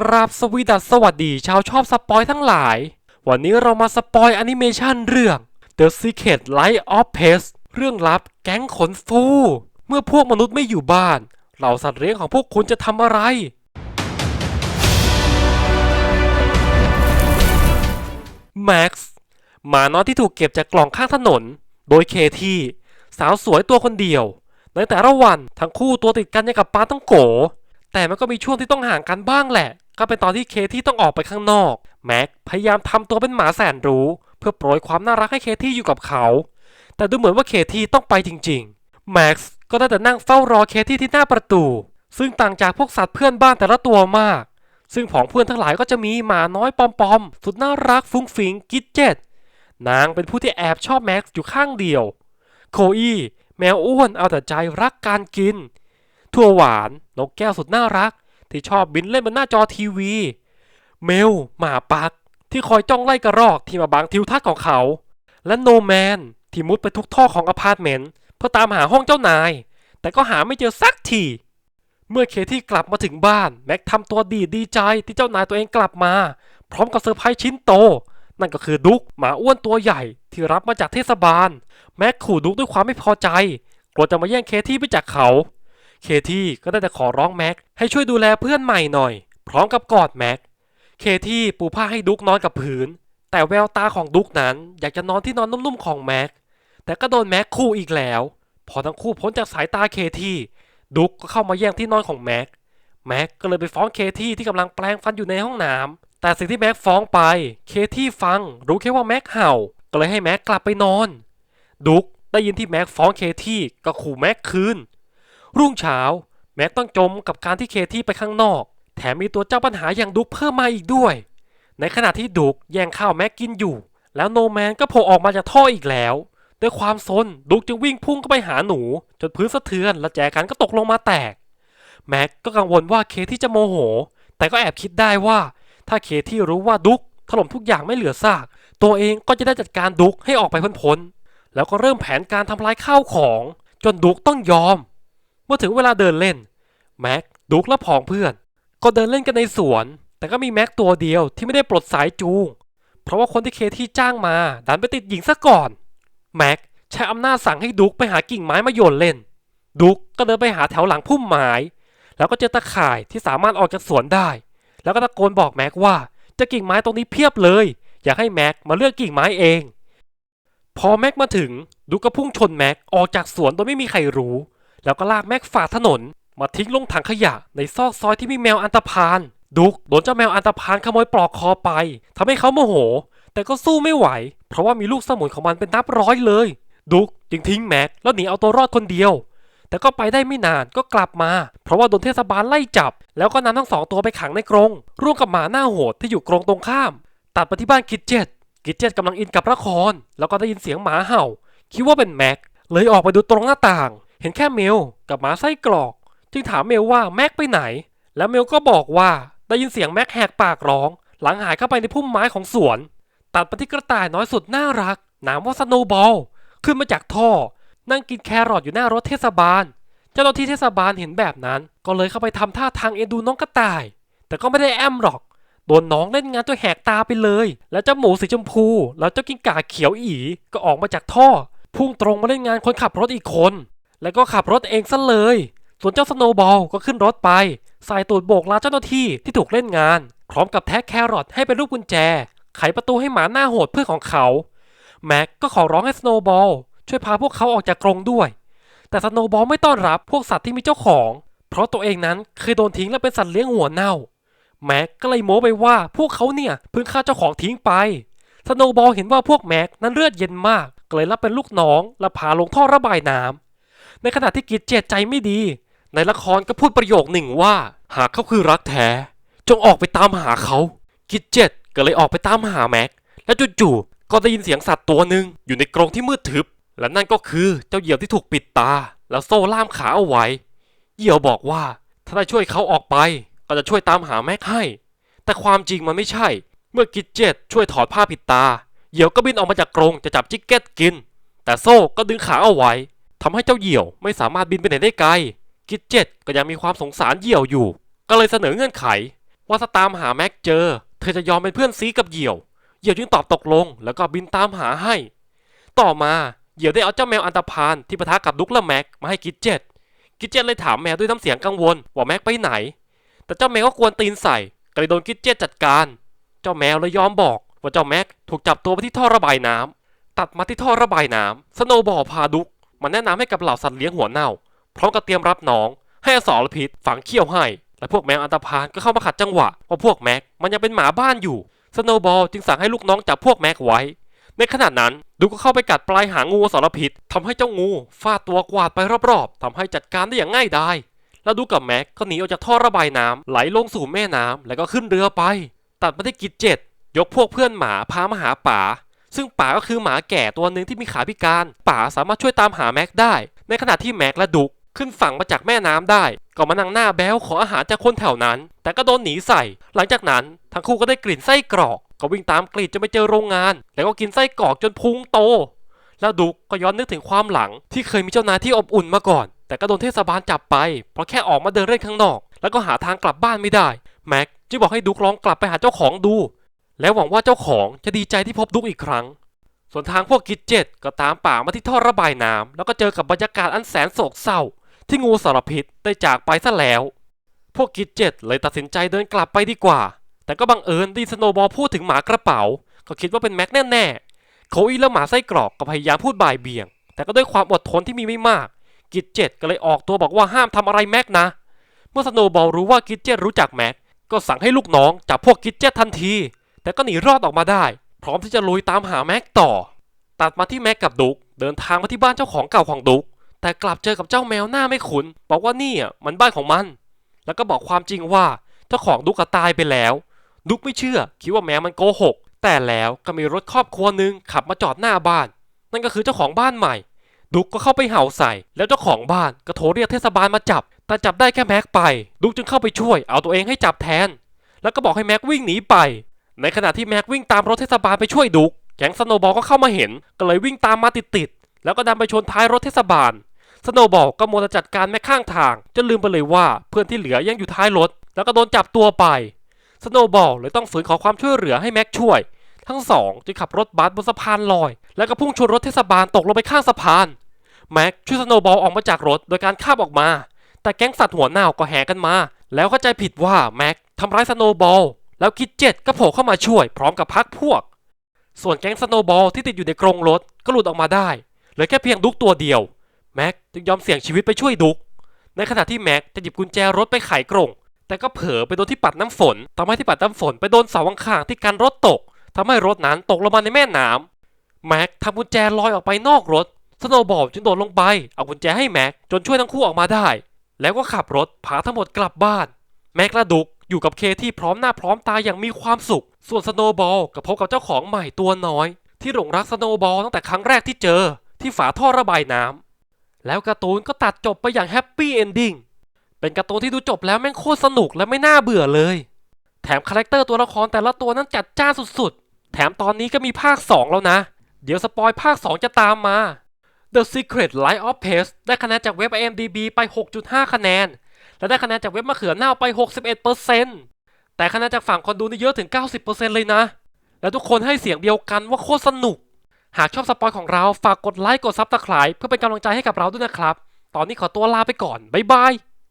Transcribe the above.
กราบสวีดัสสวัสดีชาวชอบสปอยทั้งหลาย วันนี้เรามาสปอยแอนิเมชันเรื่อง The Secret Life of Pets เรื่องลับแก๊งขนฟู เมื่อพวกมนุษย์ไม่อยู่บ้าน เหล่าสัตว์เลี้ยงของพวกคุณจะทำอะไร แม็กซ์หมาน้อยที่ถูกเก็บจากกล่องข้างถนน โดยเคที่สาวสวยตัวคนเดียว ในแต่ละวันทั้งคู่ตัวติดกันอย่างกับปลาต้องโกแต่มันก็มีช่วงที่ต้องห่างกันบ้างแหละ ก็เป็นตอนที่เคที่ต้องออกไปข้างนอกแม็กพยายามทำตัวเป็นหมาแสนรู้ เพื่อโปรยความน่ารักให้เคที่อยู่กับเขา แต่ดูเหมือนว่าเคที่ต้องไปจริงๆแม็กซ์ก็ได้แต่นั่งเฝ้ารอเคที่ที่หน้าประตู ซึ่งต่างจากพวกสัตว์เพื่อนบ้านแต่ละตัวมาก ซึ่งผองเพื่อนทั้งหลายก็จะมีหมาน้อยปอมๆสุดน่ารักฟุ้งฟิงกิดเจ็ดนางเป็นผู้ที่แอบชอบแม็กซ์อยู่ข้างเดียว โคอี้แมวอ้วนเอาแต่ใจรักการกินถั่วหวานนกแก้วสุดน่ารัก ที่ชอบบินเล่นบนหน้าจอทีวี เมลหมาปัก ที่คอยจ้องไล่กระรอกที่มาบังทิวทัศน์ของเขา และโนแมนที่มุดไปทุกท่อของอพาร์ตเมนต์เพื่อตามหาห้องเจ้านาย แต่ก็หาไม่เจอสักทีเมื่อเคที่กลับมาถึงบ้านแม็กทำตัวดีดีใจที่เจ้านายตัวเองกลับมา พร้อมกับเซอร์ไพรส์ชิ้นโต นั่นก็คือดุกหมาอ้วนตัวใหญ่ที่รับมาจากเทศบาล แม็กขู่ดุกด้วยความไม่พอใจกลัวจะมาแย่งเคที่ไปจากเขา เคที่ก็ได้แต่ขอร้องแม็กให้ช่วยดูแลเพื่อนใหม่หน่อย พร้อมกับกอดแม็ก เคที่ปูผ้าให้ดุกนอนกับพื้น แต่แววตาของดุกนั้นอยากจะนอนที่นอนนุ่มๆของแม็ก แต่ก็โดนแม็กคู่อีกแล้ว พอทั้งคู่พ้นจากสายตาเคที่ดุกก็เข้ามาแย่งที่นอนของแม็ก แม็กก็เลยไปฟ้องเคที่ที่กำลังแปลงฟันอยู่ในห้องน้ำ แต่สิ่งที่แม็กฟ้องไป เคที่ฟังรู้แค่ว่าแม็กเห่า ก็เลยให้แม็กกลับไปนอน ดุกได้ยินที่แม็กฟ้องเคที่ก็ขู่แม็กคืน รุ่งเช้า แม็กต้องจมกับการที่เคที่ไปข้างนอก แถมมีตัวเจ้าปัญหาอย่างดุกเพิ่มมาอีกด้วย ในขณะที่ดุกแย่งข้าวแม็กกินอยู่ แล้วโนแมนก็โผล่ออกมาจากท่ออีกแล้ว ด้วยความซนดุกจึงวิ่งพุ่งเข้าไปหาหนู จนพื้นสะเทือนและแจกันก็ตกลงมาแตก แม็กก็กังวลว่าเคที่จะโมโห แต่ก็แอบคิดได้ว่า ถ้าเคที่รู้ว่าดุกถล่มทุกอย่างไม่เหลือซาก ตัวเองก็จะได้จัดการดุกให้ออกไปพ้นๆแล้วก็เริ่มแผนการทำลายข้าวของ จนดุกต้องยอม เมื่อถึงเวลาเดินเล่น แม็กดุกและผองเพื่อน ก็เดินเล่นกันในสวน แต่ก็มีแม็กตัวเดียวที่ไม่ได้ปลดสายจูง เพราะว่าคนที่เคที่จ้างมาดันไปติดหญิงซะก่อน แม็กใช้อำนาจสั่งให้ดุกไปหากิ่งไม้มาโยนเล่น ดุกก็เดินไปหาแถวหลังพุ่มไม้แล้วก็เจอตะข่ายที่สามารถออกจากสวนได้ แล้วก็ตะโกนบอกแม็กว่าจะกิ่งไม้ตรงนี้เพียบเลย อยากให้แม็กมาเลือกกิ่งไม้เอง พอแม็กมาถึง ดุกก็พุ่งชนแม็กออกจากสวนโดยไม่มีใครรู้ แล้วก็ลากแม็กฝ่าถนน มาทิ้งลงถังขยะในซอกซอยที่มีแมวอันตพาน ดุกโดนเจ้าแมวอันตพานขโมยปลอกคอไปทำให้เขาโมโห แต่ก็สู้ไม่ไหว เพราะว่ามีลูกสมุนของมันเป็นนับร้อยเลย ดุกจึงทิ้งแม็กแล้วหนีเอาตัวรอดคนเดียว แต่ก็ไปได้ไม่นานก็กลับมา เพราะว่าโดนเทศบาลไล่จับ แล้วก็นำทั้งสองตัวไปขังในกรงร่วมกับหมาหน้าโหดที่อยู่กรงตรงข้าม ตัดไปที่บ้านกิจเจ็ตกิจเจตกำลังอินกับละคร แล้วก็ได้ยินเสียงหมาเห่า คิดว่าเป็นแม็ก เลยออกไปดูตรงหน้าต่าง เห็นแค่เมลกับหมาไส้กรอก จึงถามเมลว่าแม็กไปไหน แล้วเมลก็บอกว่าได้ยินเสียงแม็กแหกปากร้อง หลังหายเข้าไปในพุ่มไม้ของสวน ตัดไปที่กระต่ายน้อยสุดน่ารัก นามว่าสโนบอลขึ้นมาจากท่อ นั่งกินแครอทอยู่หน้ารถเทศบาล เจ้าหน้าที่เทศบาลเห็นแบบนั้น ก็เลยเข้าไปทำท่าทางเอ็นดูน้องกระต่าย แต่ก็ไม่ได้แอมหรอกโดนน้องเล่นงานจนแหกตาไปเลย แล้วเจ้าหมูสีชมพู แล้วเจ้ากิ้งก่าเขียวอีก็ออกมาจากท่อ พุ่งตรงมาเล่นงานคนขับรถอีกคน แล้วก็ขับรถเองซะเลย ส่วนเจ้าสโนบอลก็ขึ้นรถไปใส่ตูดโบกลาเจ้าหน้าที่ที่ถูกเล่นงาน พร้อมกับแท็กแครอทให้เป็นรูปกุญแจ ไขประตูให้หมาหน้าโหดเพื่อนของเขา แม็กก็ขอร้องให้สโนบอลช่วยพาพวกเขาออกจากกรงด้วย แต่สโนบอลไม่ต้อนรับพวกสัตว์ที่มีเจ้าของ เพราะตัวเองนั้นเคยโดนทิ้งและเป็นสัตว์เลี้ยงหัวเน่า แม็กก็เลยโม้ไปว่าพวกเขาเนี่ยเพิ่งฆ่าเจ้าของทิ้งไป สโนบอลเห็นว่าพวกแม็กนั้นเลือดเย็นมากก็เลยรับเป็นลูกน้องและพาลงท่อระบายน้ำ ในขณะที่กิจเจตใจไม่ดี ในละครก็พูดประโยคหนึ่งว่า หากเขาคือรักแท้ จงออกไปตามหาเขากิจเจตก็เลยออกไปตามหาแม็ก และจู่ๆก็ได้ยินเสียงสัตว์ตัวหนึ่งอยู่ในกรงที่มืดทึบ และนั่นก็คือเจ้าเหยี่ยวที่ถูกปิดตา แล้วโซ่ล่ามขาเอาไว้ เหยี่ยวบอกว่า ถ้าได้ช่วยเขาออกไปก็จะช่วยตามหาแม็กให้ แต่ความจริงมันไม่ใช่ เมื่อกิจเจตช่วยถอดผ้าปิดตา เหยี่ยวก็บินออกมาจากกรงจะจับจิกเก็ตกิน แต่โซ่ก็ดึงขาเอาไว้ ทำให้เจ้าเหยี่ยวไม่สามารถบินไปไหนได้ไกล กิจเจ็ตก็ยังมีความสงสารเหยี่ยวอยู่ ก็เลยเสนอเงื่อนไข ว่าถ้าตามหาแม็กเจอ เธอจะยอมเป็นเพื่อนซีกับเหยี่ยว เหยี่ยวจึงตอบตกลง แล้วก็บินตามหาให้ ต่อมาเหยี่ยวได้เอาเจ้าแมวอันตพานที่ปะทะกับดุกและแม็กมาให้กิจเจ็ตกิจเจ็ตเลยถามแมวด้วยน้ำเสียงกังวลว่าแม็กไปไหน แต่เจ้าแมวก็กวนตีนใส่ก็เลยโดนกิจเจ็ตจัดการ เจ้าแมวเลยยอมบอกว่าเจ้าแม็กถูกจับตัวไปที่ท่อระบายน้ำตัดมาที่ท่อระบายน้ำสโนบอลพาดุก มาแนะนำให้กับเหล่าสัตว์เลี้ยงหัวเน่า พร้อมกับเตรียมรับน้อง ให้อสรพิษฝังเขี้ยวให้ และพวกแมวอันตพานก็เข้ามาขัดจังหวะว่าะพวกแม็กมันยังเป็นหมาบ้านอยู่สโนว์บอลจึงสั่งให้ลูกน้องจับพวกแม็กไว้ ในขณะนั้นดูก็เข้าไปกัดปลายหางงูอสรพิษทำให้เจ้างูฟาดตัวกวาดไปรอบๆทำให้จัดการได้อย่างง่ายดายแล้วดูกับแม็กก็หนีออกจากท่อระบายน้ำไหลลงสู่แม่น้ำแล้วก็ขึ้นเรือไป ตัดมาที่กิจเจ็ดยกพวกเพื่อนหมาพามาหาป๋า ซึ่งป๋าก็คือหมาแก่ตัวหนึ่งที่มีขาพิการป๋าสามารถช่วยตามหาแม็กได้ ในขณะที่แม็กและดุกขึ้นฝั่งมาจากแม่น้ำได้ ก็มานั่งหน้าแบ้วขออาหารจากคนแถวนั้น แต่ก็โดนหนีใส่ หลังจากนั้นทั้งคู่ก็ได้กลิ่นไส้กรอก ก็วิ่งตามกลิ่นจนไปเจอโรงงาน แล้วก็กินไส้กรอกจนพุงโต แล้วดุกก็ย้อนนึกถึงความหลัง ที่เคยมีเจ้านายที่อบอุ่นมาก่อน แต่ก็โดนเทศบาลจับไป เพราะแค่ออกมาเดินเล่นข้างนอก แล้วก็หาทางกลับบ้านไม่ได้ แม็กจึงบอกให้ดุกลองกลับไปหาเจ้าของดู และหวังว่าเจ้าของจะดีใจที่พบดุกอีกครั้ง ส่วนทางพวกกิจเจ็ตก็ตามป่ามาที่ท่อระบายน้ำแล้วก็เจอกับบรรยากาศอันแสนโศกเศร้า ที่งูสารพิษได้จากไปซะแล้ว พวกกิจเจ็ตเลยตัดสินใจเดินกลับไปดีกว่า แต่ก็บังเอิญดีสโนบอลพูดถึงหมากระเป๋า ก็คิดว่าเป็นแม็กแน่ๆโคอีและหมาไส้กรอกก็พยายามพูดบ่ายเบี่ยง แต่ก็ด้วยความอดทนที่มีไม่มาก กิจเจ็ตก็เลยออกตัวบอกว่าห้ามทำอะไรแม็กนะ เมื่อสโนบอลรู้ว่ากิจเจ็ตรู้จักแม็กก็สั่งให้ลูกน้องจับพวกกิจเจ็ตทันที แต่ก็หนีรอดออกมาได้ พร้อมที่จะลุยตามหาแม็กต่อ ตัดมาที่แม็กกับดุกเดินทางมาที่บ้านเจ้าของเก่าของดุกแต่กลับเจอกับเจ้าแมวหน้าไม่ขุน บอกว่านี่อะมันบ้านของมัน แล้วก็บอกความจริงว่าเจ้าของดุกตายไปแล้ว ดุกไม่เชื่อ คิดว่าแมวมันโกหก แต่แล้วก็มีรถครอบครัวหนึ่งขับมาจอดหน้าบ้าน นั่นก็คือเจ้าของบ้านใหม่ ดุกก็เข้าไปเห่าใส่ แล้วเจ้าของบ้านก็โทรเรียกเทศบาลมาจับ แต่จับได้แค่แม็กไป ดุกจึงเข้าไปช่วย เอาตัวเองให้จับแทน แล้วก็บอกให้แม็กวิ่งหนีไป ในขณะที่แม็กวิ่งตามรถเทศบาลไปช่วยดุก แก๊งสโนบอลก็เข้ามาเห็น ก็เลยวิ่งตามมาติดๆ แล้วก็ดันไปชนท้ายรถเทศบาล สโนบอลก็มัวแต่จัดการแม็กข้างทาง จนลืมไปเลยว่าเพื่อนที่เหลือยังอยู่ท้ายรถ แล้วก็โดนจับตัวไป สโนบอลเลยต้องฝืนขอความช่วยเหลือให้แม็กช่วย ทั้งสองจึงขับรถบัสบนสะพานลอย แล้วก็พุ่งชนรถเทศบาลตกลงไปข้างสะพาน แม็กช่วยสโนบอลออกมาจากรถโดยการคาบออกมา แต่แก๊งสัตว์หัวหน้าก็แห่กันมา แล้วเข้าใจผิดว่าแม็กทำร้ายสโนบอล แล้วคิดเจ็ดก็โผล่เข้ามาช่วยพร้อมกับพักพวก ส่วนแก๊งสโนบอลที่ติดอยู่ในกรงรถก็หลุดออกมาได้เหลือแค่เพียงดุกตัวเดียว แม็กจึงยอมเสี่ยงชีวิตไปช่วยดุก ในขณะที่แม็กจะหยิบกุญแจรถไปไขกรงแต่ก็เผลอไปโดนที่ปัดน้ำฝนทำให้ที่ปัดน้ำฝนไปโดนเสาข้างๆที่กันรถตกทำให้รถนั้นตกลงมาในแม่น้ำแม็กทำกุญแจลอยออกไปนอกรถสโนบอลจึงโดดลงไป เอากุญแจให้แม็กจนช่วยทั้งคู่ออกมาได้ แล้วก็ขับรถพาทั้งหมดกลับบ้าน แม็กและดุก อยู่กับเคที่พร้อมหน้าพร้อมตาอย่างมีความสุข ส่วนสโนบอลก็พบกับเจ้าของใหม่ตัวน้อย ที่หลงรักสโนบอลตั้งแต่ครั้งแรกที่เจอ ที่ฝาท่อระบายน้ำแล้วการ์ตูนก็ตัดจบไปอย่างแฮปปี้เอนดิ้งเป็นการ์ตูนที่ดูจบแล้วแม่งโคตรสนุกและไม่น่าเบื่อเลย แถมคาแรคเตอร์ตัวละครแต่ละตัวนั้นจัดจ้านสุดๆ แถมตอนนี้ก็มีภาค 2 แล้วนะ เดี๋ยวสปอยภาค 2 จะตามมา The Secret Life of Pets ได้คะแนนจากเว็บ IMDb ไป 6.5 คะแนน และได้คะแนนจากเว็บมะเขือเน่าไป 61%แต่คะแนนจากฝั่งคนดูนี่เยอะถึง 90%เลยนะ และทุกคนให้เสียงเดียวกันว่าโคตรสนุก หากชอบสปอยของเราฝากกดไลค์กดซับสไครป์เพื่อเป็นกำลังใจให้กับเราด้วยนะครับ ตอนนี้ขอตัวลาไปก่อนบ๊ายบาย